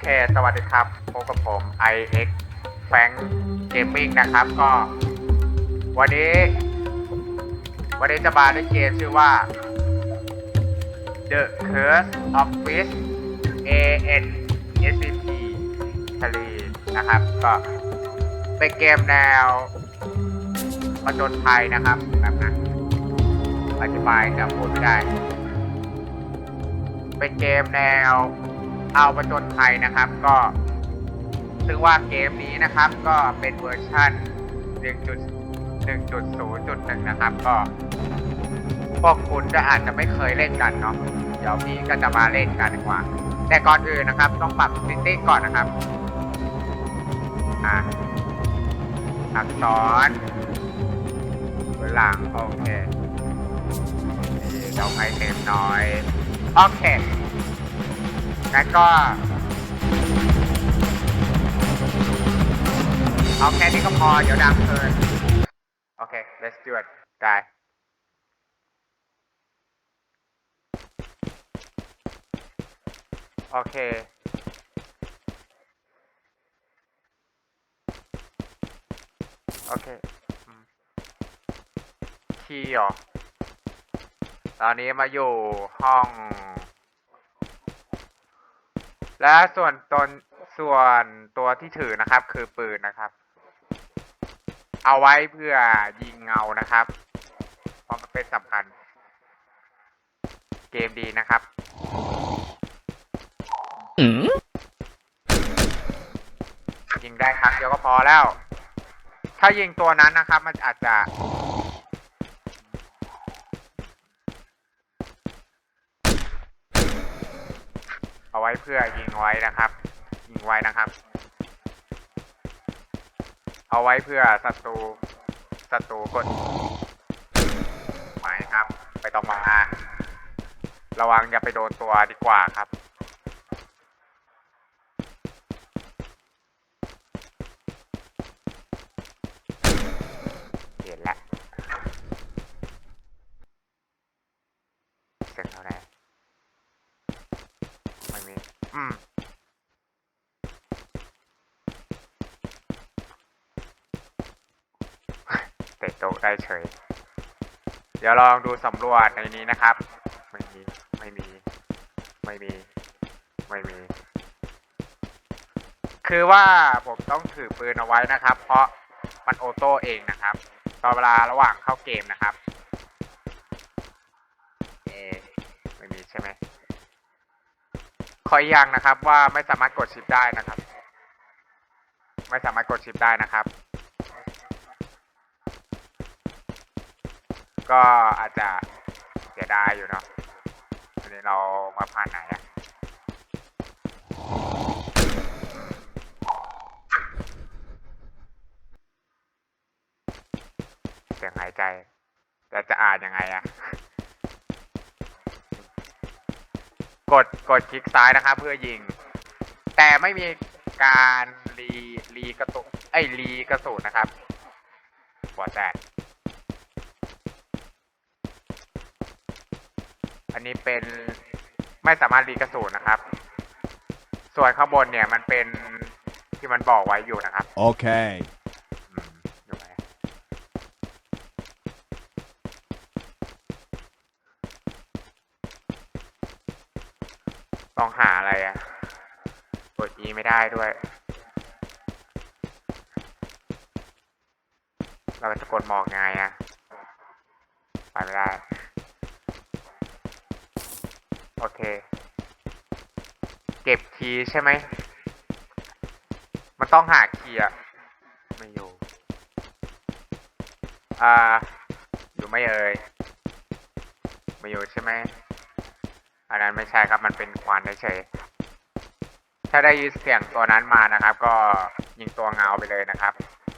โอเค สวัสดีครับ พบกับผม iX Frank Gaming นะครับ ก็ วันนี้ วันนี้จะมาในเกมชื่อว่า The Curse of Fish A N S C P ทะเลนะครับ ก็เป็นเกมแนวประจนภัยนะครับแบบนั้นอธิบายจะพูดไม่ได้ เป็นเกมแนว เอาประจนภัยนะครับก็ซึ่งว่าเกมนี้นะครับก็เป็นเวอร์ชัน1.1.0.1 นะครับก็พวกคุณจะอาจจะไม่เคยเล่นกันเนาะเดี๋ยวพี่ก็จะมาเล่นกันดีกว่า แต่ก่อนอื่นนะครับ ต้องปรับซิตี้ก่อนนะครับอะอักษรบนหลังโอเคเราไอเทมน้อย โอเค งั้นก็ เอาแค่นี้ก็พอ เดี๋ยวดังเกิน โอเค let's do it ได้ โอเคโอเคคีย์เหรอ ตอนนี้มาอยู่ห้อง และส่วนตนส่วนตัวที่ถือนะครับ คือปืนนะครับ เอาไว้เพื่อยิงเงานะครับเพราะมันเป็นสำคัญ เกมดีนะครับยิงได้ครั้งเดียวก็พอแล้ว ถ้ายิงตัวนั้นนะครับ มันอาจจะ เอาไว้เพื่อยิงไว้นะครับ ยิงไว้นะครับ เอาไว้เพื่อศัตรูศัตรูกดไม่ครับ ไปต้องมาระวังอย่าไปโดนตัวดีกว่าครับ เห็นแล้วเสร็จแล้วนะไม่ มีอืมเตะโต๊ะได้เฉย เดี๋ยวลองดูสำรวจในนี้นะครับ ไม่มี ไม่มี ไม่มี ไม่มี คือว่าผมต้องถือปืนเอาไว้นะครับ เพราะมันโอโต้เองนะครับ ตอนเวลาระหว่างเข้าเกมนะครับ เอ ไม่มีใช่ไหม ขออีกอย่างนะครับว่าไม่สามารถกดชิปได้นะครับ ไม่สามารถกดชิปได้นะครับ ก็อาจจะเสียดายอยู่เนาะอันนี้เรามาผ่านไหนอะเสียงหายใจแต่จะอ่านยังไงอะ กดกดคลิกซ้ายนะครับ เพื่อยิง แต่ไม่มีการรีรีกระตุกไอ้รีกระสุนนะครับหัวแตอันนี้เป็นไม่สามารถรีกระสุนนะครับ ส่วนข้างบนเนี่ยมันเป็นที่มันบอกไว้อยู่นะครับ Okay. อืมอยู่ไหนต้ องหาอะไรอะกด E ไม่ได้ด้วย เราจะกดหมอกไงอะไปไม่ได้ โอเค เก็บคีย์ใช่ไหม มันต้องหาคีย์อะไม่อยู่ อ่า อยู่ไม่เอ่ยไม่อยู่ใช่ไหมอันนั้นไม่ใช่ครับ มันเป็นควันเฉย ถ้าได้ยินเสียงตัวนั้นมานะครับ ก็ยิงตัวเงาไปเลยนะครับ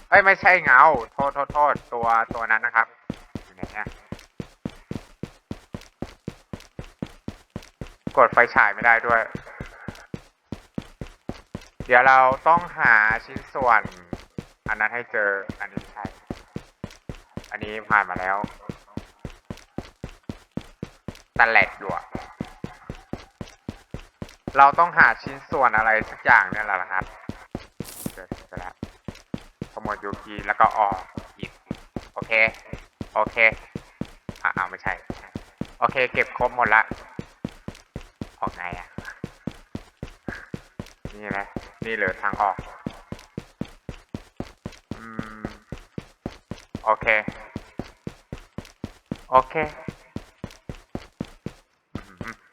เอ้ยไม่ใช่เงาโทษโทษโทษตัวตัวนั้นนะครับอยู่ไหนเนี่ยกดไฟฉายไม่ได้ด้วย เดี๋ยวเราต้องหาชิ้นส่วน อันนั้นให้เจออันนี้ใช่ อันนี้ผ่านมาแล้วตันแหลกอยู่ เราต้องหาชิ้นส่วนอะไรสักอย่างเนี่ยแหละครับเจอเจอแล้วขโมยยูกีแล้วก็ออกหยิบโอเค โอเคอะอ้าไม่ใช่ โอเค เก็บครบหมดละ ออกไงอะ นี่แหละนี่เหลือทางออก อืม โอเค โอเค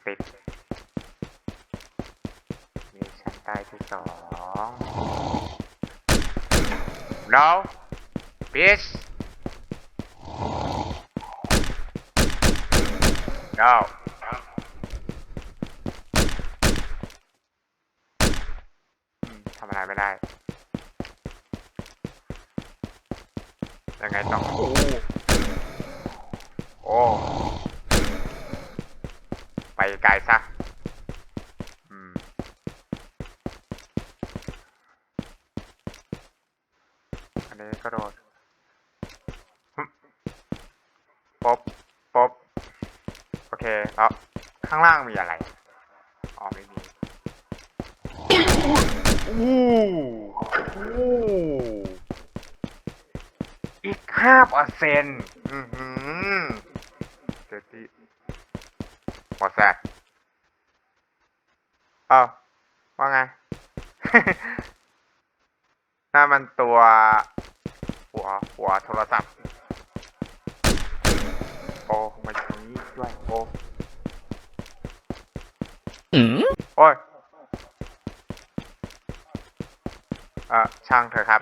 ติด มีชั้ที่สอง no bitch no อืมทำอะไรไม่ได้ ยังไงต่อโอ้โอ้ไปไกลซะ นี้ก็โดดป๊บป๊บโอเคแล้วข้างล่างมีอะไรอ๋อไม่มีอู้อู้อีกห้าเปอร์เซ็นต์อือหือเจ็ดที่หมดแซดเอ้าว่าไง น่ามันตัว หัวหัวโทรศัพท์ โอ้มาตรงนี้ด้วยโอ้โอ้ยเอ่อช่างเถอะครับ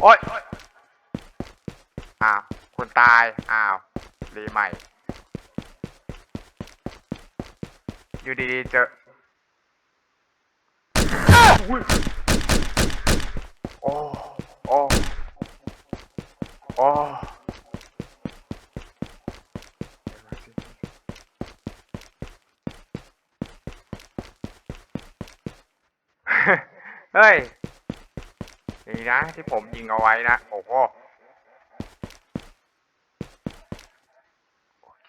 โอ้ยอ้าวคุณตาย อ้าว รีใหม่ อยู่ดีๆเจออุ๊ยโอ้โอ้โอ้เฮ้ยนี่นะที่ผมยิงเอาไว้นะ โอ้โห โอเค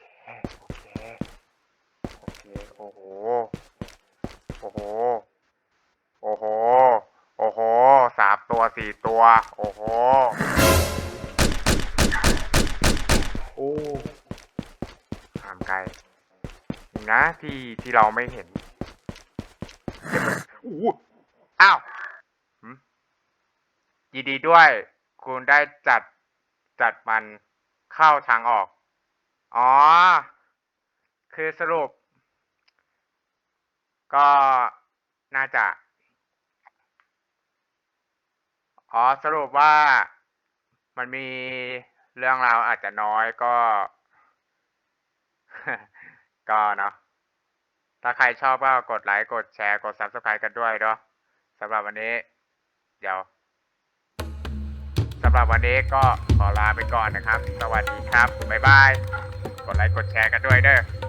โอเค โอเค โอ้โห โอ้โห โอ้โห โอ้โห สามตัวสี่ตัว โอ้โห โอ้ห่างไกล นะที่ที่เราไม่เห็นอู้อ้าวยินดีด้วย คุณได้จัดจัดมันเข้าทางออก อ๋อ คือสรุป ก็น่าจะ อ๋อสรุปว่ามันมีเรื่องราวอาจจะน้อยก็ ก็เนาะถ้าใครชอบก็กดไลค์ กดแชร์ กด subscribe กันด้วยเนาะสำหรับวันนี้ เดี๋ยวสำหรับวันนี้ก็ขอลาไปก่อนนะครับ สวัสดีครับ บ๊ายบาย กดไลค์ กดแชร์กันด้วยเด้อ